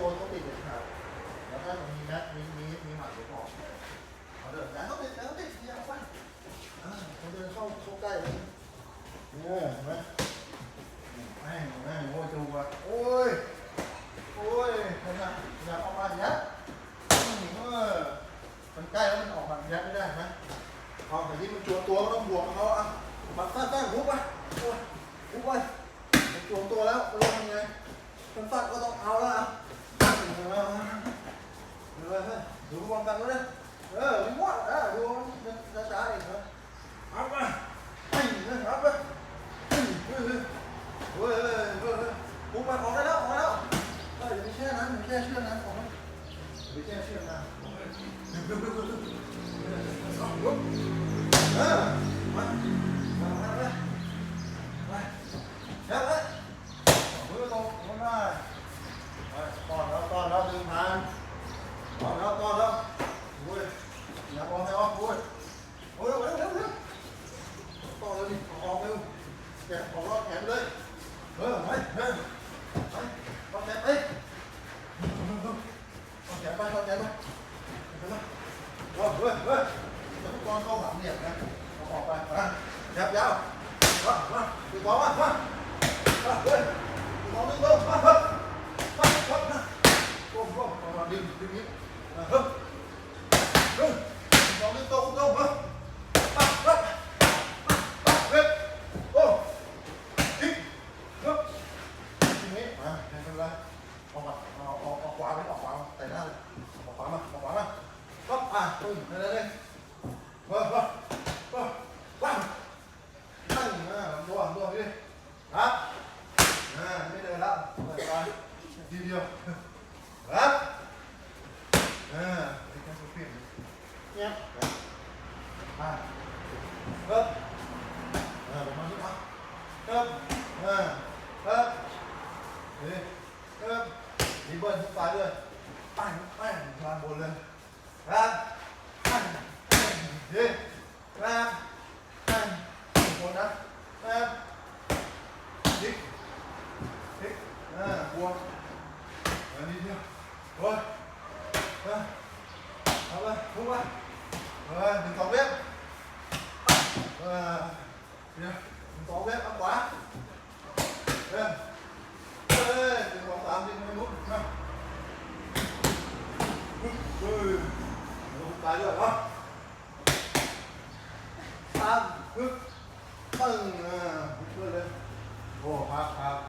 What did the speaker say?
ตัวต้องติดเด็ดขาดแล้วถ้ามีแม็กมีมีมีหมัดเดี๋ยวบอกเอาเดินแล้วต้องติดแล้วติดยาเอาไปอ่าเขาเดินเข้าเข้าใกล้เลยเนี่ยเห็นไหมแม่งแม่งโอ้ยจูบอะโอ้ยโอ้ยขนาดอยากออกมายัดอืมเออมันใกล้แล้วมันออกมายัดไม่ได้ไหมเอแต่ที่มันจวนตัวก็ต้องบวกเขาอะปัดตั้งตั้งหุบไปโอ้ยหุบไปมันจวนตัวแล้วมันลงยังไงคนฟัดก็ต้องเอาแล้วอะ ดูบอลกันก็ได้เออมีวอดเออดูมันช้าๆอีกนะเอาไปอ้เลยเอาไปเฮ้ยเฮ้ยเฮ้ยเฮ้ยเฮ้ยเฮ้ยบุกไปออกได้แล้วออกได้แล้วเอออย่าไปแช่นั้นอย่าไปแช่เชือนั้นออกมาอย่าไปแช่เชือกนั้นเออมาไปไปแช่ไปมือตรงมือหน้า ต้ อนแล้วต้อนแล้วดึงผ่านต้อนแล้วต้อนแล้วโอ้ยอย่าออกให้ออกโอ้ยโอ้ยเร็วเร็วเร็วต้อนแล้วดิออกเร็วแกะออกรอดแขนเลยเออไปไปไปรอดแขนไปรอดแขนไปรอดแขนไปไปเลยเฮ้ยเฮ้ยเฮ้ยจะไม่ก้องเข้าหลังเนี่ยนะออกไปมายับยาวมามาตีบอลมามาเฮ้ยตีบอลนึงลงมาเฮ้ย ปั๊บปั๊บนะโอ้โหประมาณ ดึงนี้อะเฮ้ยเฮ้ยลองดึงโตโตเฮ้ยปั๊บปั๊บปั๊บปั๊บเฮ้ยโอ้ทิ้งเฮ้ยทีนี้มาไม่เป็นไรออกมาเอาเอาเอาขวาไปออกขวาแต่หน้าเลยออกขวามาออกขวามาปั๊บอะปึ้งเลยเลยเฮ้ยเฮ้ยเฮ้ยปั๊บนั่งอะตัวตัวพี่ครับอ่าไม่เดินแล้วเปิดไปทีเดียวครับอ่าไอ้แค่สุดเปลี่ยนเงียบอ่า ครับอ่าประมาณนี้ครับอ่าครับเฮ้ยครับมีเบิ้ลทุกปลายด้วยปั้งปั้งกลางบนเลยครับปั้งปั้งเฮ้ครับปั้งบนนะครับดิ๊กเฮ้ยอ่าบวกอันนี้เดียวโอ้ยอะเอาไปพุ่งไปเออหนึ่งสองเว็บเออเดี๋ยวหนึ่งสองเว็บเอาขวาเออเออหนึ่งสองสามสี่ห้าหกมาปึ๊บเฮ้ยลง ตายด้วยเหรอสามปึ๊บปึ้งอ่าปึ๊บเลยโอ้พักพัก